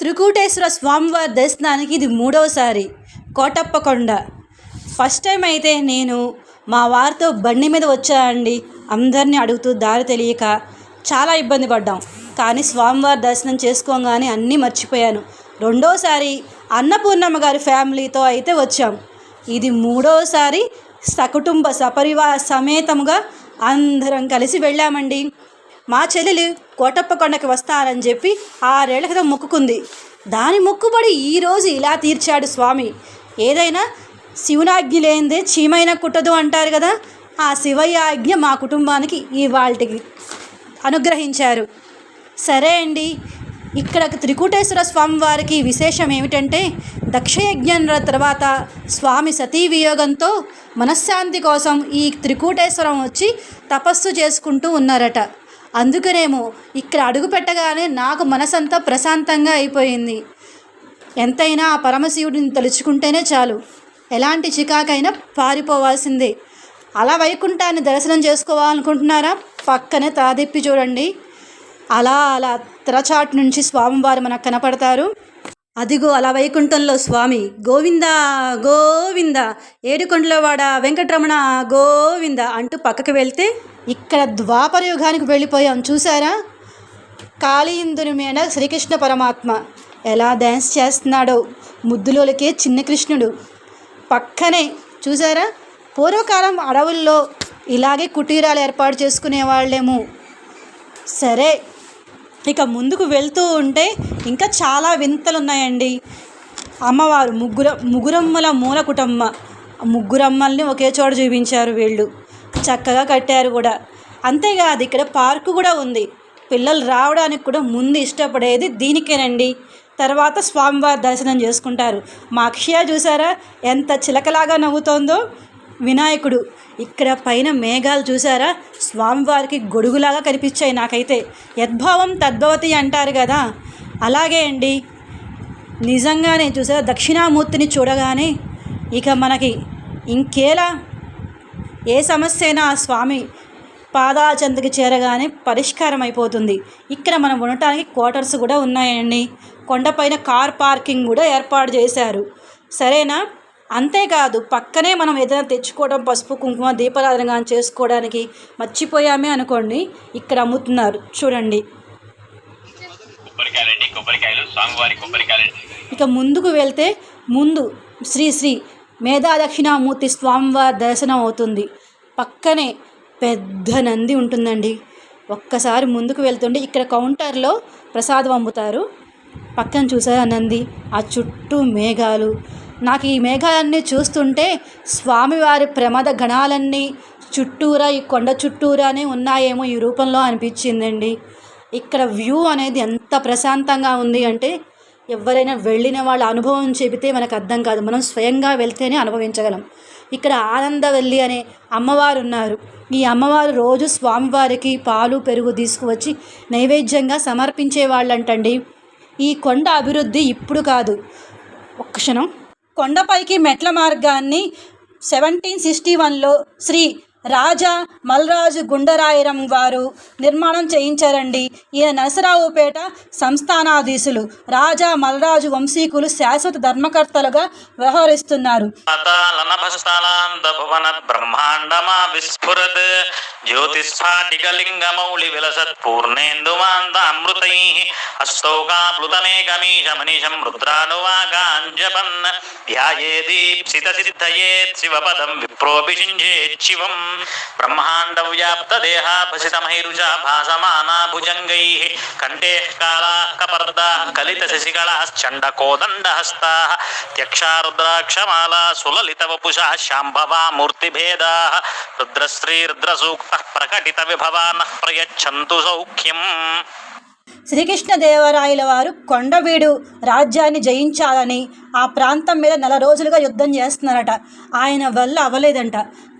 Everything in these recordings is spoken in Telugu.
త్రికూటేశ్వర స్వామివారి దర్శనానికి ఇది మూడవసారి కోటప్పకొండ. ఫస్ట్ టైం అయితే నేను మా వారితో బండి మీద వచ్చానండి అందరినీ అడుగుతూ దారి తెలియక చాలా ఇబ్బంది పడ్డాం. కానీ స్వామివారి దర్శనం చేసుకోగానే అన్నీ మర్చిపోయాను. రెండోసారి అన్నపూర్ణమ్మ గారి ఫ్యామిలీతో అయితే వచ్చాం. ఇది మూడోసారి సకుటుంబ సపరివార సమేతముగా అందరం కలిసి వెళ్ళామండి. మా చెల్లెలు కోటప్పకొండకి వస్తానని చెప్పి ఆరేళ్ళ క్రితం మొక్కుకుంది. దాని మొక్కుబడి ఈరోజు ఇలా తీర్చాడు స్వామి. ఏదైనా శివునాజ్ఞ లేనిదే చీమైన కుట్టదు అంటారు కదా ఆ శివయ్య ఆజ్ఞ మా కుటుంబానికి ఇవాళకి అనుగ్రహించారు. సరే అండి ఇక్కడ త్రికూటేశ్వర స్వామి వారికి విశేషం ఏమిటంటే దక్షయజ్ఞం తర్వాత స్వామి సతీ వియోగంతో మనశ్శాంతి కోసం ఈ త్రికూటేశ్వరం వచ్చి తపస్సు చేసుకుంటూ ఉన్నారట. అందుకనేమో ఇక్కడ అడుగు పెట్టగానే నాకు మనసంతా ప్రశాంతంగా అయిపోయింది. ఎంతైనా ఆ పరమశివుడిని తలుచుకుంటేనే చాలు. ఎలాంటి చికాకైనా పారిపోవాల్సిందే. అలా వైకుంఠాన్ని దర్శనం చేసుకోవాలనుకుంటున్నారా? పక్కనే తాదిప్పి చూడండి. అలా అలా తెరచాటు నుంచి స్వామివారు మనకు కనపడతారు. అదిగో అలా వైకుంఠంలో స్వామి. గోవింద గోవింద. ఏడుకొండలవాడ వెంకటరమణ గోవింద అంటూ పక్కకు వెళ్తే ఇక్కడ ద్వాపర యుగానికి వెళ్ళిపోయాం. చూసారా కాళీందుని మీద శ్రీకృష్ణ పరమాత్మ ఎలా డ్యాన్స్ చేస్తున్నాడో. ముద్దులోలకే చిన్న కృష్ణుడు. పక్కనే చూసారా పూర్వకాలం అడవుల్లో ఇలాగే కుటీరాలు ఏర్పాటు చేసుకునే వాళ్ళేమో సరే ఇక ముందుకు వెళ్తూ ఉంటే ఇంకా చాలా వింతలు ఉన్నాయండి అమ్మవారు ముగ్గుర ముగ్గురమ్మల మూల కుటుంబ ముగ్గురమ్మల్ని ఒకే చోట చూపించారు వీళ్ళు. చక్కగా కట్టారు కూడా. అంతేకాదు ఇక్కడ పార్కు కూడా ఉంది. పిల్లలు రావడానికి కూడా ముందు ఇష్టపడేది దీనికేనండి. తర్వాత స్వామివారి దర్శనం చేసుకుంటారు. మా అక్షయ చూసారా? ఎంత చిలకలాగా నవ్వుతోందో. వినాయకుడు. ఇక్కడ పైన మేఘాలు చూసారా? స్వామివారికి గొడుగులాగా కనిపించాయి నాకైతే. యద్భావం తద్భవతి అంటారు కదా. అలాగే అండి. నిజంగానే చూసారా? దక్షిణామూర్తిని చూడగానే ఇక మనకి ఇంకేలా ఏ సమస్య అయినా ఆ స్వామి పాదాల చేరగానే పరిష్కారం అయిపోతుంది ఇక్కడ మనం ఉండటానికి క్వార్టర్స్ కూడా ఉన్నాయండి. కొండపైన కార్ పార్కింగ్ కూడా ఏర్పాటు చేశారు. సరేనా? అంతేకాదు పక్కనే మనం ఏదైనా తెచ్చుకోవడం పసుపు కుంకుమ దీపారాధన కానీ చేసుకోవడానికి మర్చిపోయామే అనుకోండి ఇక్కడ అమ్ముతున్నారు. చూడండి. ఇక ముందుకు వెళ్తే ముందు శ్రీ శ్రీ మేధా దక్షిణామూర్తి స్వామివారి దర్శనం అవుతుంది. పక్కనే పెద్ద నంది ఉంటుందండి. ఒక్కసారి ముందుకు వెళ్తుంటే ఇక్కడ కౌంటర్లో ప్రసాదం అమ్ముతారు. పక్కన చూసారా నంది? ఆ చుట్టూ మేఘాలు. నాకు ఈ మేఘాలన్నీ చూస్తుంటే స్వామివారి ప్రమాద గణాలన్నీ చుట్టూరా ఈ కొండ చుట్టూరానే ఉన్నాయేమో ఈ రూపంలో అనిపించిందండి. ఇక్కడ వ్యూ అనేది ఎంత ప్రశాంతంగా ఉంది అంటే ఎవరైనా వెళ్ళిన వాళ్ళ అనుభవం చెబితే మనకు అర్థం కాదు. మనం స్వయంగా వెళ్తేనే అనుభవించగలం. ఇక్కడ ఆనందవల్లి అనే అమ్మవారు ఉన్నారు ఈ అమ్మవారు రోజు స్వామివారికి పాలు పెరుగు తీసుకువచ్చి నైవేద్యంగా సమర్పించే వాళ్ళంటండి ఈ కొండ అభివృద్ధి ఇప్పుడు కాదు. ఒక్క క్షణం. కొండపైకి మెట్ల మార్గాన్ని సెవెంటీన్ సిక్స్టీ వన్లో శ్రీ రాజా మల్రాజు గుండరాయరం వారు నిర్మాణం చేయించారండి. ఈయన నరసరావుపేట సంస్థానాధీశులు. రాజా మల్రాజు వంశీకులు శాశ్వత ధర్మకర్తలుగా వ్యవహరిస్తున్నారు. పాతాళనభస్థలాంత భువన బ్రహ్మాండమా విస్ఫురత్ జ్యోతిస్ఫాటికలింగమౌళి విలసత్ పూర్ణేందుమాంత అమృతై హస్తౌకాప్లుతమేకమీశమనిశం రుద్రానువాగాంజపన్ ధ్యాయేదీప్సిత సిద్ధయేత్ శివపదం విప్రోభిషించేత్ శివం బ్రహ్మాండ వ్యాప్త దేహాభసితమైరుచా భాసమానా భుజంగై కంఠే కాళా కపర్దా కలిత శశికళశ్చండకోదండహస్తా త్యక్షారుద్రాక్షమాలా సులలిత వపుషా శాంభవా మూర్తిభేదా రుద్రశ్రీ రుద్రసూక్త ప్రకటిత విభవాన ప్రయచ్చంతు సౌఖ్యం శ్రీకృష్ణదేవరాయల వారు కొండవీడు రాజ్యాన్ని జయించాలని ఆ ప్రాంతం మీద నెల రోజులుగా యుద్ధం చేస్తున్నారట. ఆయన వల్ల అవ్వలేదంట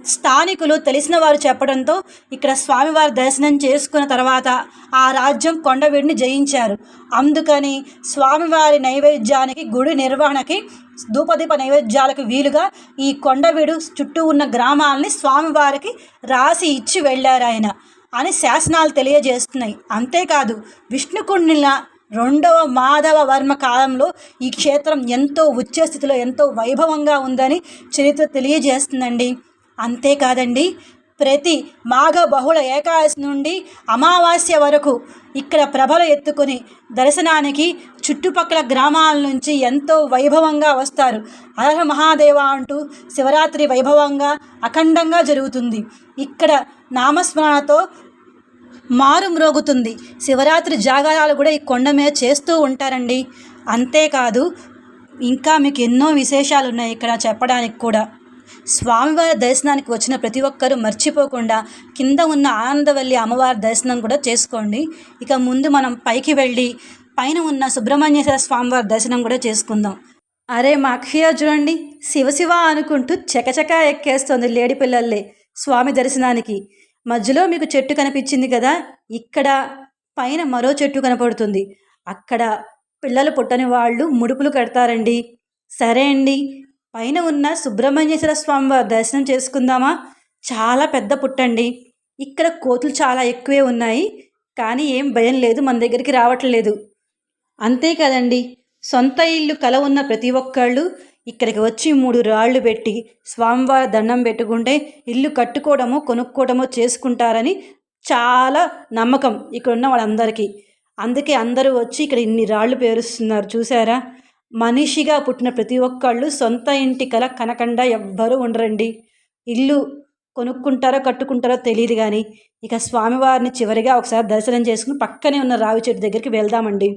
స్థానికులు తెలిసిన వారు చెప్పడంతో ఇక్కడ స్వామివారి దర్శనం చేసుకున్న తర్వాత ఆ రాజ్యం కొండవీడిని జయించారు. అందుకని స్వామివారి నైవేద్యానికి గుడి నిర్వహణకి ధూపదీప నైవేద్యాలకు వీలుగా ఈ కొండవీడు చుట్టూ ఉన్న గ్రామాలని స్వామివారికి రాసి ఇచ్చి వెళ్ళారు ఆయన అని శాసనాలు తెలియజేస్తున్నాయి. అంతేకాదు విష్ణుకుండిన రెండవ మాధవ వర్మ కాలంలో ఈ క్షేత్రం ఎంతో ఉచ్చ స్థితిలో ఎంతో వైభవంగా ఉందని చరిత్ర తెలియజేస్తుందండి. అంతేకాదండి. ప్రతి మాఘ బహుళ ఏకాదశి నుండి అమావాస్య వరకు ఇక్కడ ప్రభలు ఎత్తుకొని దర్శనానికి చుట్టుపక్కల గ్రామాల నుంచి ఎంతో వైభవంగా వస్తారు. అర్హ మహాదేవ అంటూ శివరాత్రి వైభవంగా అఖండంగా జరుగుతుంది. ఇక్కడ నామస్మరణతో మారు మ్రోగుతుంది శివరాత్రి జాగారాలు కూడా ఈ కొండ మీద చేస్తూ ఉంటారండి. అంతేకాదు ఇంకా మీకు ఎన్నో విశేషాలు ఉన్నాయి ఇక్కడ చెప్పడానికి కూడా. స్వామివారి దర్శనానికి వచ్చిన ప్రతి ఒక్కరూ మర్చిపోకుండా కింద ఉన్న ఆనందవల్లి అమ్మవారి దర్శనం కూడా చేసుకోండి. ఇక ముందు మనం పైకి వెళ్ళి పైన ఉన్న సుబ్రహ్మణ్యేశ్వర స్వామివారి దర్శనం కూడా చేసుకుందాం. అరే మా అక్షయ చూడండి శివశివ అనుకుంటూ చకచకా ఎక్కేస్తుంది లేడి పిల్లల్లే స్వామి దర్శనానికి. మధ్యలో మీకు చెట్టు కనిపించింది కదా ఇక్కడ పైన మరో చెట్టు కనపడుతుంది. అక్కడ పిల్లలు పుట్టని వాళ్ళు ముడుపులు కడతారండి. సరే అండి పైన ఉన్న సుబ్రహ్మణ్యేశ్వర స్వామి వారి దర్శనం చేసుకుందామా? చాలా పెద్ద పుట్టండి. ఇక్కడ కోతులు చాలా ఎక్కువే ఉన్నాయి. కానీ ఏం భయం లేదు మన దగ్గరికి రావట్లేదు. అంతే కదండి. సొంత ఇల్లు కల ఉన్న ప్రతి ఒక్కళ్ళు ఇక్కడికి వచ్చి మూడు రాళ్ళు పెట్టి స్వామివారి దండం పెట్టుకుంటే ఇల్లు కట్టుకోవడమో కొనుక్కోవడమో చేసుకుంటారని చాలా నమ్మకం ఇక్కడ ఉన్న వాళ్ళందరికీ. అందుకే అందరూ వచ్చి ఇక్కడ ఇన్ని రాళ్ళు పేరుస్తున్నారు. చూసారా మనిషిగా పుట్టిన ప్రతి ఒక్కళ్ళు సొంత ఇంటి కల కనకుండా ఎవ్వరూ ఉండరండి. ఇల్లు కొనుక్కుంటారో కట్టుకుంటారో తెలియదు కానీ ఇక స్వామివారిని చివరిగా ఒకసారి దర్శనం చేసుకుని పక్కనే ఉన్న రావి చెట్టు దగ్గరికి వెళ్దామండి.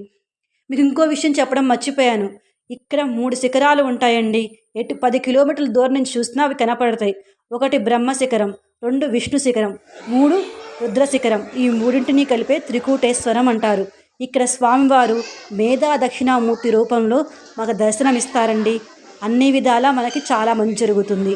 మీకు ఇంకో విషయం చెప్పడం మర్చిపోయాను. ఇక్కడ మూడు శిఖరాలు ఉంటాయండి. ఎటు పది కిలోమీటర్ల దూరం నుంచి చూసినా అవి కనపడతాయి. ఒకటి బ్రహ్మ శిఖరం రెండు విష్ణు శిఖరం మూడు రుద్ర శిఖరం. ఈ మూడింటిని కలిపే త్రికూటేశ్వరం అంటారు. ఇక్కడ స్వామివారు మేధా దక్షిణామూర్తి రూపంలో మాకు దర్శనమిస్తారండి. అన్ని విధాలా మనకి చాలా మంచి జరుగుతుంది.